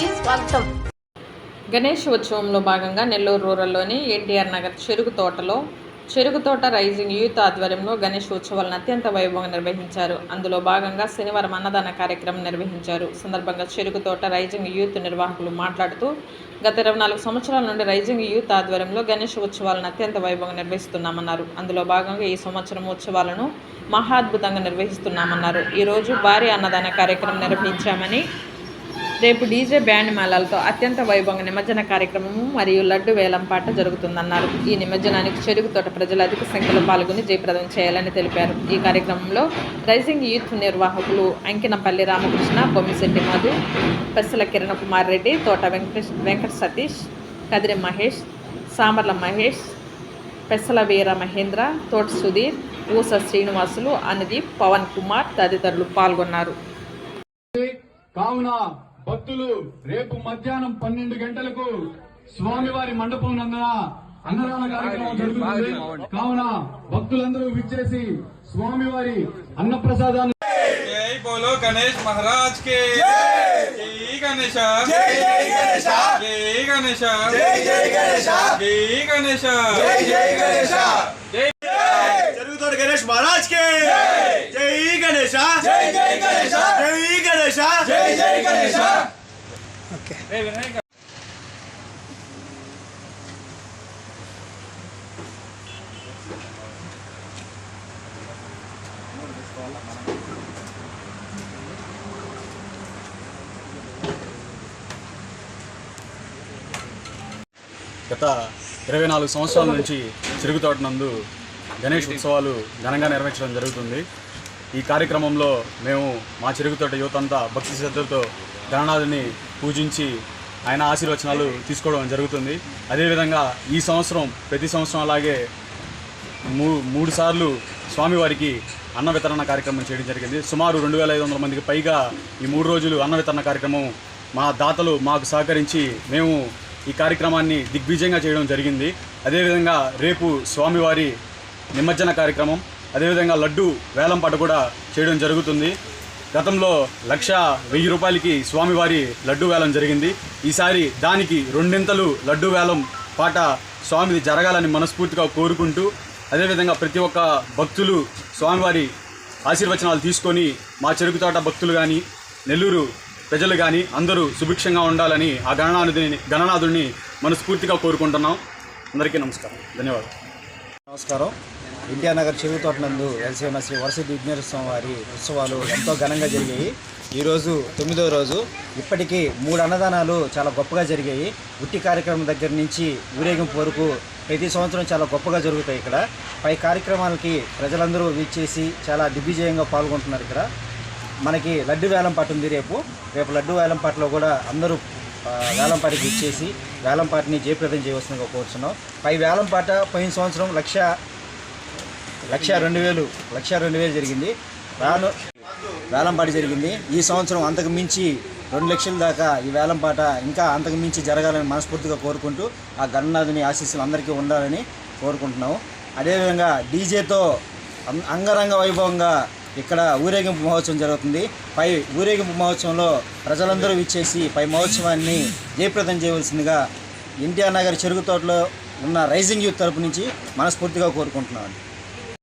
స్వాగతం. గణేష్ ఉత్సవంలో భాగంగా నెల్లూరు రూరల్లోని ఎన్టీఆర్ నగర్ చెరుకు తోటలో చెరుకు తోట రైజింగ్ యూత్ ఆధ్వర్యంలో గణేష్ ఉత్సవాలను అత్యంత వైభవంగా నిర్వహించారు. అందులో భాగంగా శనివారం అన్నదాన కార్యక్రమం నిర్వహించారు. సందర్భంగా చెరుకు తోట రైజింగ్ యూత్ నిర్వాహకులు మాట్లాడుతూ గత ఇరవై నాలుగు సంవత్సరాల నుండి రైజింగ్ యూత్ ఆధ్వర్యంలో గణేష్ ఉత్సవాలను అత్యంత వైభవంగా నిర్వహిస్తున్నామన్నారు. అందులో భాగంగా ఈ సంవత్సరం ఉత్సవాలను మహాద్భుతంగా నిర్వహిస్తున్నామన్నారు. ఈరోజు భారీ అన్నదాన కార్యక్రమం నిర్వహించామని రేపు డీజే బ్యాండ్ మేళాలతో అత్యంత వైభవంగా నిమజ్జన కార్యక్రమము మరియు లడ్డు వేలం పాట జరుగుతుందన్నారు. ఈ నిమజ్జనానికి చెరుకు తోట ప్రజలు అధిక సంఖ్యలో పాల్గొని జయప్రదం చేయాలని తెలిపారు. ఈ కార్యక్రమంలో రైజింగ్ యూత్ నిర్వాహకులు అంకినపల్లి రామకృష్ణ బొమ్మిశెట్టి మధు పెస్సల కిరణ్ కుమార్ రెడ్డి తోట వెంకటేష్ వెంకట సతీష్ కదిరి మహేష్ సామర్ల మహేష్ పెసల వీర మహేంద్ర తోట సుధీర్ ఊస శ్రీనివాసులు అనుదీప్ పవన్ కుమార్ తదితరులు పాల్గొన్నారు. కావున భక్తులు రేపు మధ్యాహ్నం పన్నెండు గంటలకు స్వామివారి మండపం నందున అన్నదాన కార్యక్రమం జరుగుతుంది. కావున భక్తులందరూ విచ్చేసి స్వామివారి అన్న ప్రసాదాన్ని గణేష్ మహారాజ్ కే. గణేష. జరుగుతాడు గణేష్ మహారాజ్ కే. జై జై ఓకే. గత ఇరవై నాలుగు సంవత్సరాల నుంచి చిరుగుతోట నందు గణేష్ ఉత్సవాలు ఘనంగా నిర్వహించడం జరుగుతుంది. ఈ కార్యక్రమంలో మేము మా చెరుకుతోట యువత అంతా భక్తి శ్రద్ధలతో గణనాథుని పూజించి ఆయన ఆశీర్వచనాలు తీసుకోవడం జరుగుతుంది. అదేవిధంగా ఈ సంవత్సరం ప్రతి సంవత్సరం అలాగే మూ మూడు సార్లు స్వామివారికి అన్న వితరణ కార్యక్రమం చేయడం జరిగింది. సుమారు రెండు వేల ఐదు వందల మందికి పైగా ఈ మూడు రోజులు అన్న వితరణ కార్యక్రమం మా దాతలు మాకు సహకరించి మేము ఈ కార్యక్రమాన్ని దిగ్విజయంగా చేయడం జరిగింది. అదేవిధంగా రేపు స్వామివారి నిమజ్జన కార్యక్రమం అదేవిధంగా లడ్డు వేలంపాట కూడా చేయడం జరుగుతుంది. గతంలో లక్ష వెయ్యి రూపాయలకి స్వామివారి లడ్డు వేలం జరిగింది. ఈసారి దానికి రెండింతలు లడ్డు వేలం పాట స్వామిది జరగాలని మనస్ఫూర్తిగా కోరుకుంటూ అదేవిధంగా ప్రతి ఒక్క భక్తులు స్వామివారి ఆశీర్వచనాలు తీసుకొని మా చెరుకు తోట భక్తులు కానీ నెల్లూరు ప్రజలు కానీ అందరూ సుభిక్షంగా ఉండాలని ఆ గణనాథుని గణనాథుడిని మనస్ఫూర్తిగా కోరుకుంటున్నాం. అందరికీ నమస్కారం. ధన్యవాదాలు. నమస్కారం. ఇండియానగర్ చెరువుతోట నందు వెలసిన శ్రీ వరసిద్ధి విఘ్నేశ్వర స్వామి వారి ఉత్సవాలు ఎంతో ఘనంగా జరిగాయి. ఈరోజు తొమ్మిదో రోజు. ఇప్పటికీ మూడు అన్నదానాలు చాలా గొప్పగా జరిగాయి. ఉట్టి కార్యక్రమం దగ్గర నుంచి ఊరేగింపు వరకు ప్రతి సంవత్సరం చాలా గొప్పగా జరుగుతాయి ఇక్కడ. పై కార్యక్రమాలకి ప్రజలందరూ వీచేసి చాలా దిగ్విజయంగా పాల్గొంటున్నారు ఇక్కడ. మనకి లడ్డు వేలం పాట ఉంది రేపు. రేపు లడ్డు వేలం పాటలో కూడా అందరూ వేలంపాటికి ఇచ్చేసి వేలంపాటిని జయప్రదం చేయవలసిందిగా కోరుతున్నాం పై వేలంపాట పోయిన సంవత్సరం లక్ష లక్ష రెండు వేలు లక్ష రెండు వేలు జరిగింది. రాను వేలంపాట జరిగింది. ఈ సంవత్సరం అంతకు మించి రెండు లక్షల దాకా ఈ వేలంపాట ఇంకా అంతకు మించి జరగాలని మనస్ఫూర్తిగా కోరుకుంటూ ఆ గణనాథుని ఆశీస్సులు అందరికీ ఉండాలని కోరుకుంటున్నాము. అదేవిధంగా డీజేతో అంగరంగ వైభవంగా ఇక్కడ ఊరేగింపు మహోత్సవం జరుగుతుంది. పై ఊరేగింపు మహోత్సవంలో ప్రజలందరూ విచ్చేసి పై మహోత్సవాన్ని జయప్రదం చేయవలసిందిగా ఎన్టీఆర్ నగర్ చెరుకు తోటలో ఉన్న రైజింగ్ యూత్ తరపు నుంచి మనస్ఫూర్తిగా కోరుకుంటున్నాను.